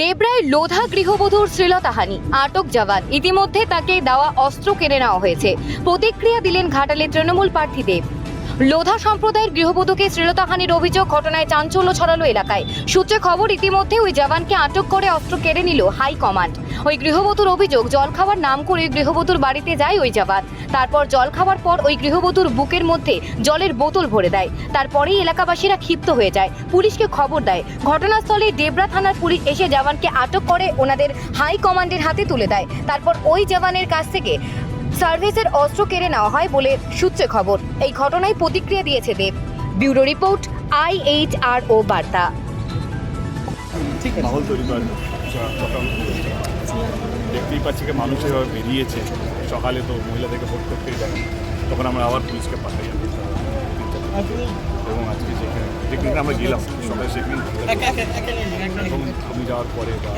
ডেবরায় লোধা গৃহবধূর শ্লীলতাহানি, আটক জওয়ান। ইতিমধ্যে তাকে দেওয়া অস্ত্র কেড়ে নেওয়া হয়েছে। প্রতিক্রিয়া দিলেন ঘাটালের তৃণমূল প্রার্থী দেব। লোধা সম্প্রদায়ের গৃহবধূকে শ্লীলতাহানির অভিযোগ ঘটনায় চাঞ্চল্য ছড়ালো এলাকায়। সূত্রে খবর, ইতিমধ্যে ওই জওয়ানকে আটক করে অস্ত্র কেড়ে নিল হাই কমান্ড। ওই গৃহবধূর অভিযোগ জল নাম করে গৃহবধূর বাড়িতে যায় ওই জওয়ান। তারপর জল খাওয়ার পর ওই গৃহবধূর বুকের মধ্যে জলের বোতল ভরে দেয়। তারপরেই এলাকাবাসীরা ক্ষিপ্ত হয়ে যায়। পুলিশকে খবর দেয়। ঘটনাস্থলে ডেবরা থানার পুলিশ এসে জওয়ানকে আটক করে ওনাদের হাই কমান্ডের হাতে তুলে দেয়। তারপর ওই জওয়ানের কাছ থেকে সার্ভিসের অস্ত্র কেড়ে নেওয়া হয় বলে সূত্রে খবর। এই ঘটনায় প্রতিক্রিয়া দিয়েছে Dev. Bureau report I H R O বার্তা। মাহল তৈরি করার দেখতেই পাচ্ছি যে মানুষ এভাবে বেরিয়েছে। সকালে তো মহিলাদেরকে ভোট করতেই দেয় তখন আমরা আবার পুলিশকে পাঠাই। এবং আজকে যেখানে যেখানে আমরা গেলাম সকালে সেখানে এবং আমি যাওয়ার পরে বা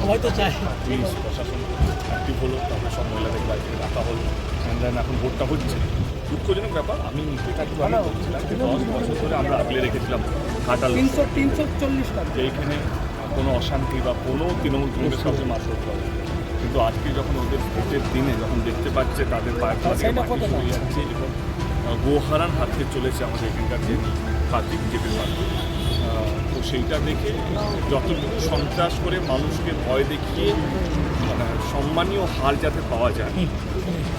সবাই তো চায়। পুলিশ প্রশাসন অ্যাক্টিভ হলো তারপরে সব মহিলাদেরকে বাড়ি থেকে ডাকা হলো। And এখন ভোটটা হচ্ছে। দুঃখজনক ব্যাপার আমি কাজে ভালো যে দশ বছর ধরে আমরা আগলে রেখেছিলাম ঘাটাল তিনশো তিনশো চল্লিশ টাকা। যে এইখানে কোনো অশান্তি বা কোনো তৃণমূল কংগ্রেস কাউকে মার করতে হবে কিন্তু আজকে যখন ওদের ভোটের দিনে যখন দেখতে পাচ্ছে তাদের কত সরে যাচ্ছে এবং গোহারান হাত চলেছে আমাদের এখানকার যে প্রার্থী বিজেপির আহ, তো সেইটা দেখে যতটুকু সন্ত্রাস করে মানুষকে ভয় দেখিয়ে মানে সম্মানীয় হার যাতে পাওয়া যায়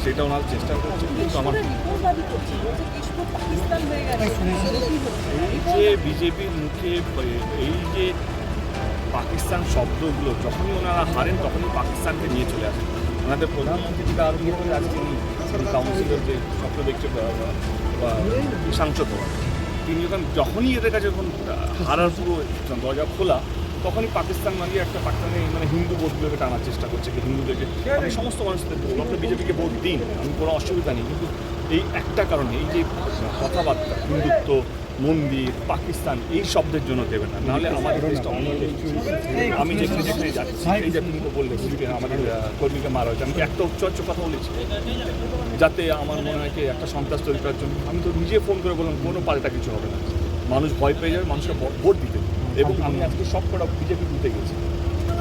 সেটা ওনার চেষ্টা করছে কিন্তু আমার এই যে বিজেপির মুখে এই যে পাকিস্তান শব্দগুলো যখনই ওনারা হারেন তখনই পাকিস্তানকে নিয়ে চলে আসেন। ওনাদের প্রধানমন্ত্রী থেকে আরম্ভ করে আজকে তিনি কাউন্সিলর যে স্বপ্ন দেখছে বা- সাংসদ হওয়ার, তিনি যখন যখনই এদের কাছে যখন হারার পুরো দরজা খোলা তখনই পাকিস্তান মানে একটা পাকিস্তানে মানে হিন্দু ভোটগুলোকে টানার চেষ্টা করছে কি হিন্দুদেরকে আমি সমস্ত মানুষদের বলব আপনার বিজেপিকে ভোট দিন আমি কোনো অসুবিধা নেই কিন্তু এই একটা কারণে এই যে কথাবার্তা হিন্দুত্ব মন্দির, পাকিস্তান, এই শব্দের জন্য দেবে না। নাহলে আমাদের আমি যেখানে যেখানে যাচ্ছি বললে আমাদের কর্মীকে মারা হয়েছে, আমি একটা উচ্চ কথা বলেছি। যাতে আমার মনে হয় একটা সন্ত্রাস তৈরি করার জন্য, আমি তো নিজে ফোন করে বললাম, কোনো পাল্টা কিছু হবে না। মানুষ ভয় পেয়ে যাবে, মানুষকে ভোট দিতে। এবং আমি আজকে সব কটা বিজেপি বুথে গেছি।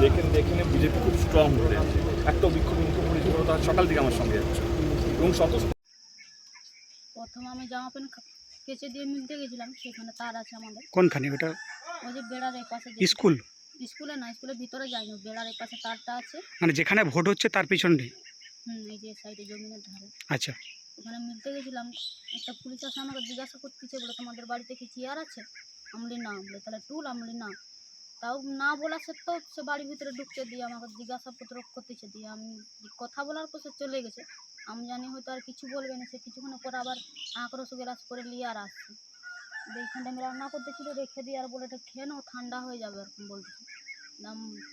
যেখানে যেখানে বিজেপি খুব স্ট্রং হয়ে আছে। একটা বিক্ষোভ করেছিল তার সকাল থেকে আমার সঙ্গে যাচ্ছে। এবং শত প্রথম আমি জামা প্যান্ট কেচে দিয়ে মিলতে গেছিলাম সেখানে তার আছে আমাদের। কোনখানে? ওটা ওই যে বেড়ার পাশে স্কুল? স্কুলে না স্কুলের ভিতরে যাইনি বেড়ার পাশে তারটা আছে। মানে যেখানে ভোট হচ্ছে তার পিছনে হুম এই যে সাইডে জমিনের ধারে। আচ্ছা। ওখানে মিলতে গেছিলাম একটা পুলিশ আসে আমাকে জিজ্ঞাসা করতেছে বলে তোমাদের বাড়িতে কি চেয়ার আছে? আমলি না বলে তাহলে টুল আমলি না। তাও না বলা সত্ত্বেও সে বাড়ির ভিতরে ঢুকতে দিয়ে আমাকে জিজ্ঞাসাপত্র করতেছে দিয়ে আমি কথা বলার পর সে চলে গেছে। আমি জানি হয়তো আর কিছু বলবে না, সে কিছুক্ষণ পর আবার আঁকড়ো গ্লাস করে নিয়ে আর আসছে। এইখানটা আমি রান্না করতেছিল, রেখে দিয়ে আর বলে এটা খেয়ে নাও, ঠান্ডা হয়ে যাবে এরকম বলতেছে।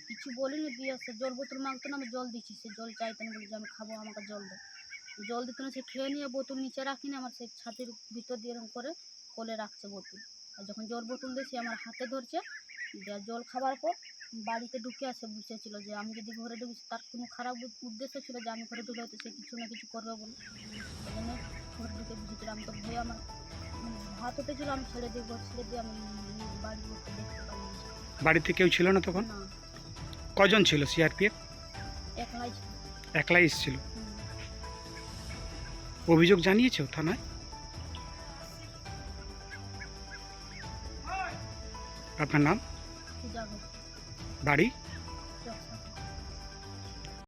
কিছু বলিনি, দিয়ে সে জল বোতল মাগতো না, আমি জল দিচ্ছি, সে জল চাইতে না বলি যে আমি খাব, আমাকে জল দাও। জল দিতে না, সে খেয়ে নিয়ে বোতল নিচে রাখিনি আমার সেই ছাতির ভিতর দিয়ে এরকম করে কোলে রাখছে বোতল। আর যখন জল বোতল দিয়েছি আমার হাতে ধরছে জল খাবার পর বাড়িতে ঢুকে আসে বুঝেছিল যে আমি যদি ঘরে ঢুকি তার কোনো খারাপ উদ্দেশ্য ছিল যে আমি ঘরে ঢুকে হয়তো সে কিছু না কিছু করবে বলে। ওই জন্য ঘরে ঢুকে আমি তো ভয়ে আমার উম, হাত উঠেছিল আমি ছেড়ে দিয়ে ঘর ছেড়ে দিয়ে আমি বাড়ি দেখতে পাইনি। বাড়িতে কেউ ছিল না তখন? না। কজন ছিল সিআরপিএফ? একলাই ছিল। একলাই এসেছিল। অভিযোগ জানিয়েছো থানায়? আপনার নাম? পূজা दाढ़ी